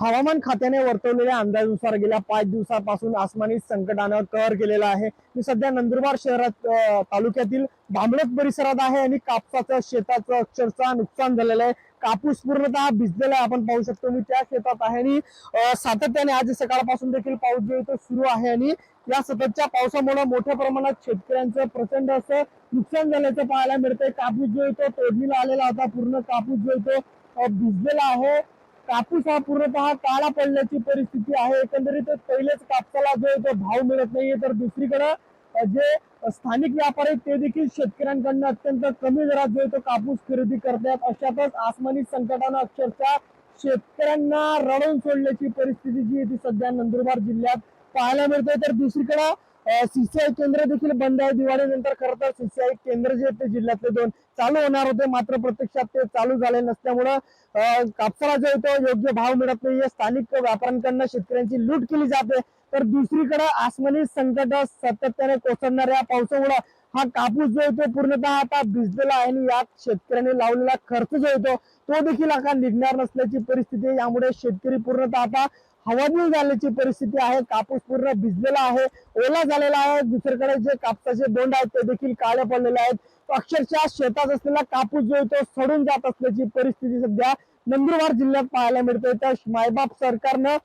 हवामान खात्याने वर्तवलेल्या अंदाजानुसार गेल्या पाच दिवसापासून आसमानी संकटानं कहर केलेला आहे. मी सध्या नंदुरबार शहरात तालुक्यातील बांबडत परिसरात आहे आणि कापसाचं शेताचं अक्षरशः नुकसान झालेलं आहे. कापूस पूर्णतः भिजलेला आहे आपण पाहू शकतो. मी त्या शेतात आहे आणि सातत्याने आज सकाळपासून देखील पाऊस जो तो सुरू आहे आणि या सततच्या पावसामुळे मोठ्या प्रमाणात शेतकऱ्यांचं प्रचंड असं नुकसान झाल्याचं पाहायला मिळतंय. कापूस जो येतो तो तोडणीला आलेला होता. पूर्ण कापूस जो येतो तो भिजलेला आहे. कापूस हा पूर्णतः काळा पडल्याची परिस्थिती आहे. एकंदरीत पहिलेच कापसाला जो तो भाव मिळत नाहीये. तर दुसरीकडे जे स्थानिक व्यापारी आहेत ते देखील शेतकऱ्यांकडनं अत्यंत कमी दरात जो तो कापूस खरेदी करतात. अशातच आसमानी संकटानं अक्षरशः शेतकऱ्यांना रडवून सोडल्याची परिस्थिती जी आहे ती सध्या नंदुरबार जिल्ह्यात पाहायला मिळते. तर दुसरीकडे सीसीआय केंद्र देखील बंद आहे. दिवाळीनंतर खरं तर सीसीआय केंद्र जे आहेत ते जिल्ह्यातले दोन चालू होणार होते. मात्र प्रत्यक्षात ते चालू झाले नसल्यामुळं कापसाला जो आहे योग्य भाव मिळत नाहीये. स्थानिक व्यापाऱ्यांकडनं शेतकऱ्यांची लूट केली जाते. तर दुसरीकडे आसमानी संकट सातत्याने कोसळणाऱ्या पावसामुळे हा कापूस जो येतो पूर्णतः आता भिजलेला आहे आणि यात शेतकऱ्यांनी लावलेला खर्च जो येतो तो देखील आता निघणार नसल्याची परिस्थिती यामुळे शेतकरी पूर्णतः आता हवालदिल झाल्याची परिस्थिती आहे कापूस पूर्ण भिजलेला आहे ओला झालेला आहे दुसरीकडे जे कापसाचे बोंड आहेत ते देखील काळे पडलेले आहेत. अक्षरशः शेतात असलेला कापूस जो आहे तो सडून जात असल्याची परिस्थिती सध्या नंदुरबार जिल्ह्यात पाहायला मिळते त्या मायबाप सरकारनं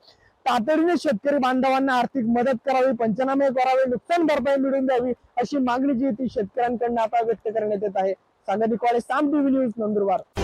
तातडीने शेतकरी बांधवांना आर्थिक मदत करावी पंचनामे करावे नुकसान भरपाई मिळवून द्यावी अशी मागणी जी आहे ती शेतकऱ्यांकडून आता व्यक्त करण्यात येत आहे. Sangli college Saam TV news Nandurbar.